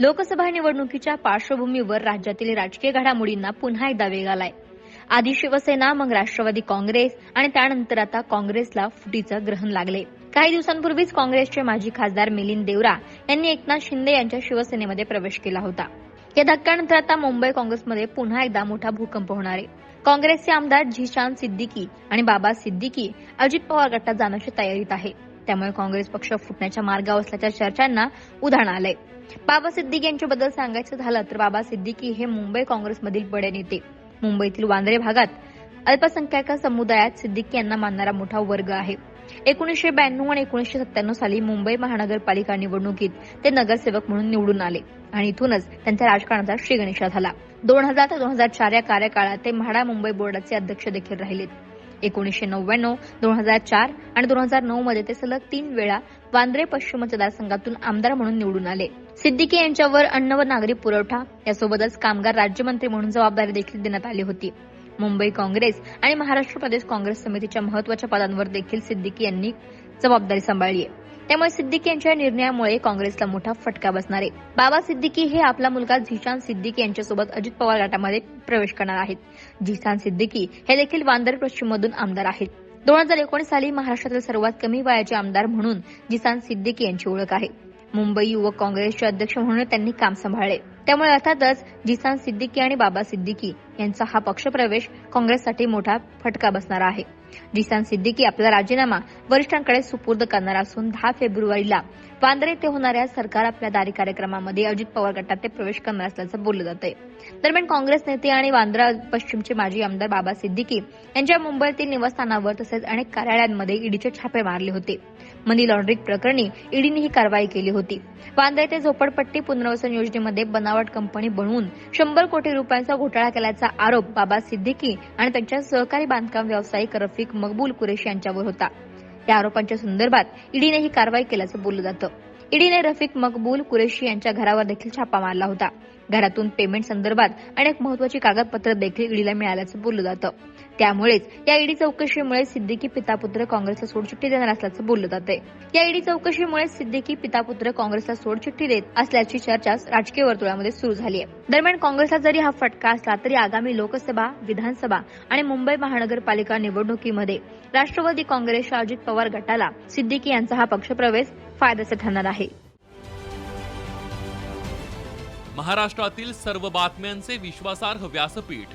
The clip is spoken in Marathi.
लोकसभा निवडणुकीच्या पार्श्वभूमीवर राज्यातील राजकीय घडामोडींना पुन्हा एकदा वेग आलाय. आधी शिवसेना मग राष्ट्रवादी काँग्रेस आणि त्यानंतर आता काँग्रेसला फुटीचं ग्रहण लागले. काही दिवसांपूर्वीच काँग्रेसचे माजी खासदार मिलिंद देवरा यांनी एकनाथ शिंदे यांच्या शिवसेनेमध्ये प्रवेश केला होता. या धक्क्यानंतर आता मुंबई काँग्रेसमध्ये पुन्हा एकदा मोठा भूकंप होणार आहे. काँग्रेसचे आमदार झिशान सिद्दीकी आणि बाबा सिद्दीकी अजित पवार गटात जाण्याची तयारीत आहे. त्यामुळे काँग्रेस पक्ष फुटण्याच्या मार्गावर असल्याच्या चर्चांना उधाण आलंय. बाबा सिद्दीकी यांच्याबद्दल सांगायचं झालं तर बाबा सिद्दीकी हे मुंबई काँग्रेसमधील बडे नेते. मुंबईतील वांद्रे भागात अल्पसंख्याक समुदायात सिद्दीकी यांना मानणारा मोठा वर्ग आहे. एकोणीसशे ब्याण्णव आणि एकोणीसशे सत्त्याण्णव साली मुंबई महानगरपालिका निवडणुकीत ते नगरसेवक म्हणून निवडून आले आणि इथूनच त्यांच्या राजकारणाचा श्रीगणेशा झाला. दोन हजार ते दोन हजार चार या कार्यकाळात ते म्हाडा मुंबई बोर्डाचे अध्यक्ष देखील राहिलेत. एकोणीसशे नव्याण्णव दोन हजार चार आणि दोन हजार नऊ मध्ये ते सलग तीन वेळा वांद्रे पश्चिम मतदारसंघातून आमदार म्हणून निवडून आले. सिद्दीकी यांच्यावर अन्न व नागरी पुरवठा यासोबतच कामगार राज्यमंत्री म्हणून जबाबदारी देखील देण्यात आली होती. मुंबई काँग्रेस आणि महाराष्ट्र प्रदेश काँग्रेस समितीच्या महत्त्वाच्या पदांवर देखील सिद्दीकी यांनी जबाबदारी सांभाळली आहे. त्यामुळे सिद्दीकी यांच्या निर्णयामुळे काँग्रेसला मोठा फटका बसणार आहे. बाबा सिद्दीकी हे आपला मुलगा झिशान सिद्दीकी यांच्यासोबत अजित पवार गटामध्ये प्रवेश करणार आहेत. झिशान सिद्दीकी हे देखील वांदर पश्चिममधून आमदार आहेत. दोन हजार एकोणीस साली महाराष्ट्रातील सर्वात कमी वयाचे आमदार म्हणून जिसान सिद्दीकी यांची ओळख आहे. मुंबई युवक काँग्रेसचे अध्यक्ष म्हणून त्यांनी काम सांभाळले. त्यामुळे अर्थातच जिसान सिद्दीकी आणि बाबा सिद्दीकी यांचा हा पक्षप्रवेश काँग्रेससाठी मोठा फटका बसणार आहे. जिसान सिद्दीकी आपला राजीनामा वरिष्ठांकडे सुपूर्द करणार असून दहा फेब्रुवारीला वांद्रे येथे होणाऱ्या सरकार आपल्या दारी कार्यक्रमामध्ये अजित पवार गटात ते प्रवेश करणार असल्याचं बोललं जात आहे दरम्यान काँग्रेस नेते आणि वांद्रा पश्चिमचे माजी आमदार बाबा सिद्दीकी यांच्या मुंबईतील निवासस्थानावर तसेच अनेक कार्यालयांमध्ये ईडीचे छापे मारले होते. मनी लॉन्ड्रिंग प्रकरणी ईडीने ही कारवाई केली होती. वांद्रे ते झोपडपट्टी पुनर्वसन योजनेमध्ये बनावट कंपनी बनवून शंभर कोटी रुपयांचा घोटाळा केल्याचा आरोप बाबा सिद्दीकी आणि त्यांच्या सहकारी बांधकाम व्यावसायिक रफिक मकबूल कुरेशी यांच्यावर होता. या आरोपांच्या संदर्भात ईडीने ही कारवाई केल्याचं बोललं जातं. ईडीने रफिक मकबूल कुरेशी यांच्या घरावर देखील छापा मारला होता. घरातून पेमेंट संदर्भात अनेक महत्वाची कागदपत्र देखील ईडीला मिळाल्याचं बोललं जातं. त्यामुळेच या ईडी चौकशीमुळे सिद्दीकी पितापुत्र काँग्रेसला सोडचिठ्ठी देणार असल्याचं बोललं जातंय. या ईडी चौकशीमुळे सिद्दीकी पितापुत्र काँग्रेसला सोडचिठ्ठी देत असल्याची चर्चा राजकीय वर्तुळामध्ये सुरू झाली आहे दरम्यान काँग्रेसला जरी हा फटका असला तरी आगामी लोकसभा विधानसभा आणि मुंबई महानगरपालिका निवडणुकीमध्ये राष्ट्रवादी काँग्रेसच्या अजित पवार गटाला सिद्दीकी यांचा हा पक्षप्रवेश फायद्याचा ठरणार आहे. महाराष्ट्रातील सर्व बातम्यांचे विश्वासार्ह व्यासपीठ